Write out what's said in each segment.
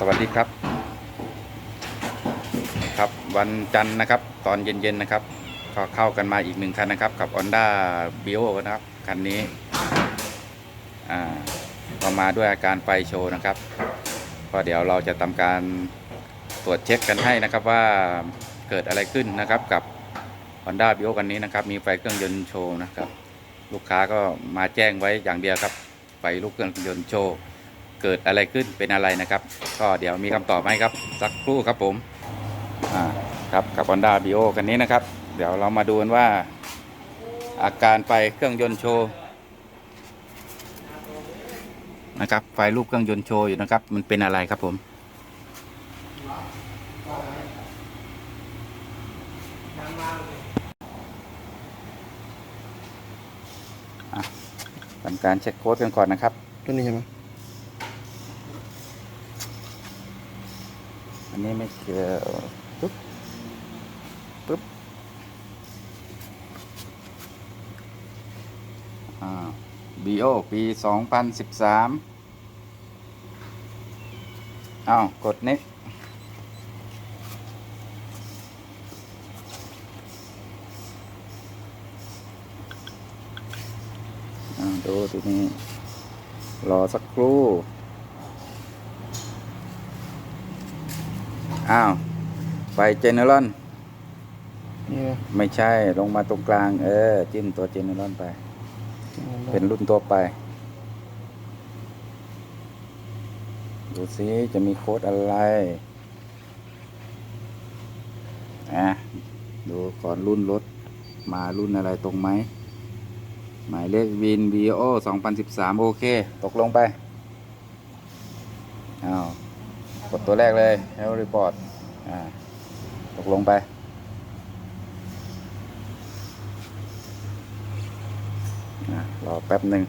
สวัสดีครับ ครับวันจันทร์นะครับ ตอนเย็นๆนะครับก็เข้ากันมาอีกหนึ่งคันนะครับ กับ Honda b i o นะครับ คันนี้อ่าก็มาด้วยอาการไฟโชว์นะครับก็เดี๋ยวเราจะทำการตรวจเช็คกันให้นะครับว่าเกิดอะไรขึ้นนะครับกับ Honda b i o คันนี้นะครับ มีไฟเครื่องยนต์โชว์นะครับ ลูกค้าก็มาแจ้งไว้อย่างเดียวครับ ไฟลูกเครื่องยนต์โชว์ เกิดอะไรขึ้นเป็นอะไรนะครับ ก็เดี๋ยวมีคำตอบให้ครับ สักครู่ครับผมอ่าครับกับ Honda b i o คันนี้นะครับ เดี๋ยวเรามาดูกันว่า อาการไฟเครื่องยนต์โชว์นะครับไฟรูปเครื่องยนต์โชว์อยู่นะครับ มันเป็นอะไรครับผมทำการเช็คโค้ดกันก่อนนะครับ ตัวนี้ใช่ไหม อันนี้ไม่เกี่ยวปุ๊บปุ๊บอ่า BO ปีสองพันสิบสามอ้าวกด next ดูทีนี้ รอสักครู่ อ้าวไฟเจเนอรอนนี่นะไม่ใช่ลงมาตรงกลาง เออ จิ้มตัวเจเนอรอนไป เป็นรุ่นตัวไป ดูซิจะมีโค้ดอะไรอะดูก่อนรุ่นรถ มารุ่นอะไรตรงไหม หมายเลขวิน VO 2013โอเค ตกลงไปอ้าวก ดตัวแรกเลย Health Report อ่าตกลงไป รอแป๊บหนึ่ง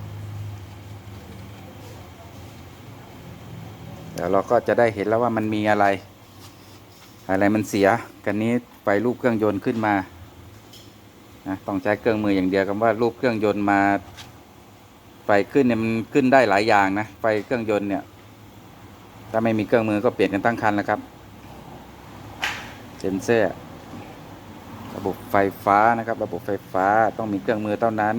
เดี๋ยวเราก็จะได้เห็นแล้วว่ามันมีอะไร อะไรมันเสีย กันนี้ไฟรูปเครื่องยนต์ขึ้นมานะต้องใช้เครื่องมืออย่างเดียวคำว่ารูปเครื่องยนต์มาไฟขึ้นเนี่ยมันขึ้นได้หลายอย่างนะไฟเครื่องยนต์เนี่ย ถ้าไม่มีเครื่องมือก็เปลี่ยนกันตั้งคันแล้วครับ เซนเซอร์ ระบบไฟฟ้านะครับ ระบบไฟฟ้าต้องมีเครื่องมือเท่านั้น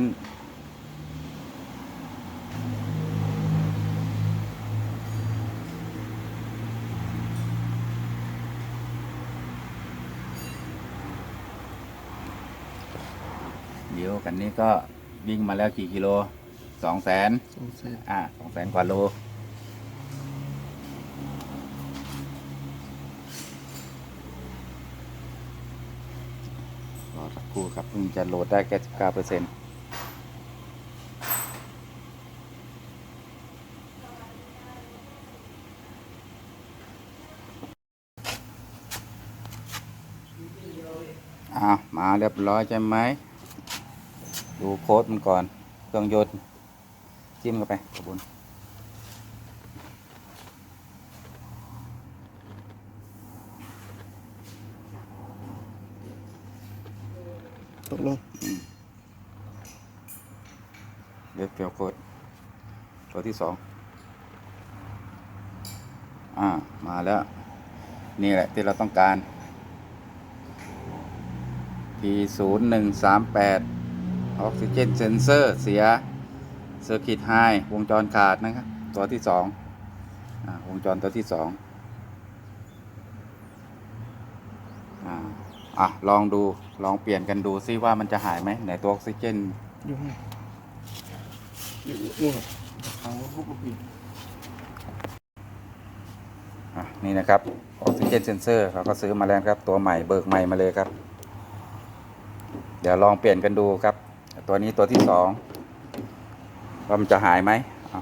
เดี๋ยวกันนี้ก็วิ่งมาแล้วกี่กิโลสองแสนสงสัยอ่าสองแสนกว่าโล รู่ครับเพิ่งจะโหลดได้แค่สิบเก้าเปอร์เซ็นต์อามาเรียบร้อยใช่ไหม ดูโค้ดมันก่อน เครื่องยนต์ จิ้มเข้าไปขอบคุญ ตกลงเดี๋ยวเปียวโคดตัวที่สองอ่า มาแล้ว นี่แหละที่เราต้องการ P 0 1 3 8 ออกซิเจนเซนเซอร์เสียเซอร์กิตไฮวงจรขาดนะครับ ตัวที่สองอ่าวงจรตัวที่สองอ่า อะลองดูลองเปลี่ยนกันดูซิว่ามันจะหายไหมไหนตัวออกซิเจนอยู่ให้อยู่นู่นครับทางพวกลูกพี่อะนี่นะครับออกซิเจนเซนเซอร์เขาก็ซื้อมาแล้วครับ ตัวใหม่เบิกใหม่มาเลยครับ เดี๋ยวลองเปลี่ยนกันดูครับ ตัวนี้ตัวที่สองว่ามันจะหายไหมอ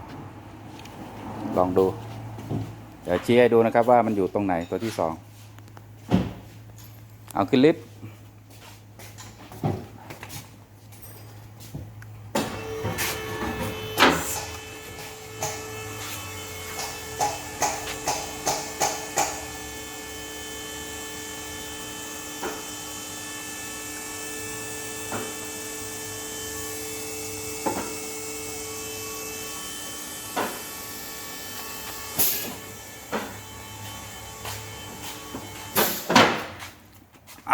ลองดู เดี๋ยวชี้ให้ดูนะครับว่ามันอยู่ตรงไหนตัวที่สอง เอาขึ้นลิฟต์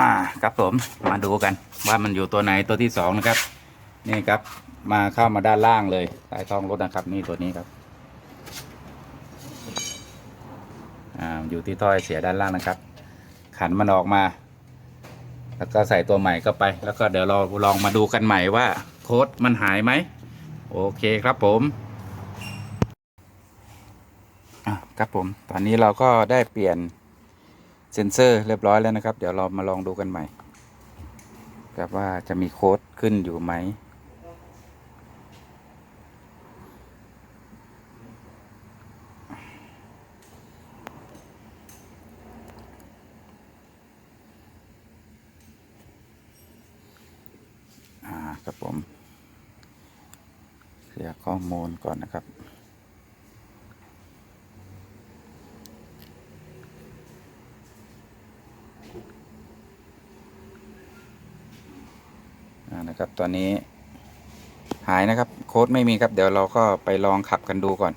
อ่าครับผมมาดูกันว่ามันอยู่ตัวไหนตัวที่สองนะครับ นี่ครับมาเข้ามาด้านล่างเลยใต้ท้องรถนะครับ นี่ตัวนี้ครับอ่าอยู่ที่ถ้อยเสียด้านล่างนะครับ ขันมันออกมา แล้วก็ใส่ตัวใหม่เข้าไป แล้วก็เดี๋ยวเราลองมาดูกันใหม่ว่าโค้ดมันหายไหมโอเคครับผมอะครับผม ตอนนี้เราก็ได้เปลี่ยน เซ็นเซอร์เรียบร้อยแล้วนะครับ เดี๋ยวเรามาลองดูกันใหม่ครับว่าจะมีโค้ดขึ้นอยู่ไหม อ่า ครับผมเคลียร์ข้อมูลก่อนนะครับ นะครับ ตอนนี้หายนะครับ โค้ดไม่มีครับ เดี๋ยวเราก็ไปลองขับกันดูก่อน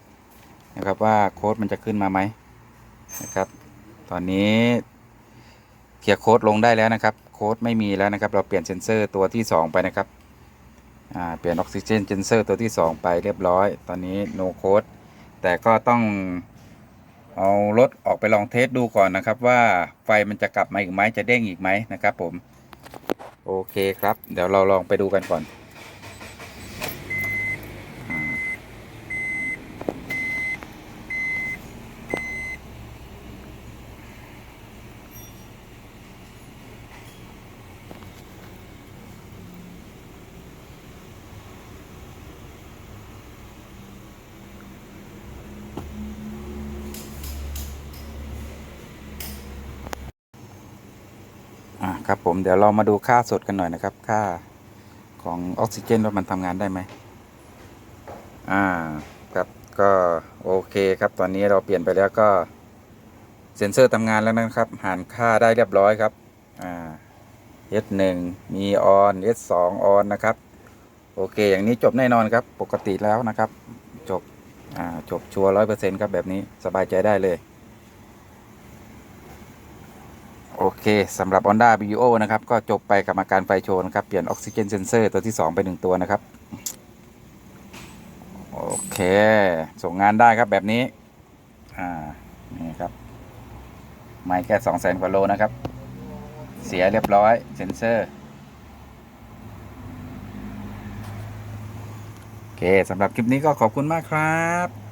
นะครับว่าโค้ดมันจะขึ้นมาไหมนะครับ ตอนนี้เคลียร์โค้ดลงได้แล้วนะครับ โค้ดไม่มีแล้วนะครับ เราเปลี่ยนเซนเซอร์ตัวที่ 2 ไปนะครับเปลี่ยนออกซิเจนเซนเซอร์ตัวที่ 2 ไปเรียบร้อย ตอนนี้ no code แต่ก็ต้องเอารถออกไปลองเทสดูก่อนนะครับ ว่าไฟมันจะกลับมาอีกไหมจะเด้งอีกไหมนะครับผม โอเคครับ เดี๋ยวเราลองไปดูกันก่อน ครับผมเดี๋ยวเรามาดูค่าสดกันหน่อยนะครับ ค่าของออกซิเจนว่ามันทำงานได้ไหมอ่าครับก็โอเคครับ ตอนนี้เราเปลี่ยนไปแล้วก็เซ็นเซอร์ทำงานแล้วนะครับ หารค่าได้เรียบร้อยครับอ่า S1 มีออน S2 ออนนะครับ โอเค อย่างนี้จบแน่นอนครับ ปกติแล้วนะครับ จบ อ่า จบชัวร้อยเปอร์เซ็นต์ครับแบบนี้สบายใจได้เลย โอเคสำหรับ Honda BO นะครับ ก็จบไปกับอาการไฟโชว์นะครับ เปลี่ยนออกซิเจนเซนเซอร์ตัวที่ 2 ไป 1 ตัวนะครับ โอเค ส่งงานได้ครับแบบนี้ อ่า นี่ครับ ไม่แค่2 0 0 0 0 0กว่าโลนะครับ เสียเรียบร้อยเซนเซอร์ โอเคสำหรับคลิปนี้ก็ขอบคุณมากครับ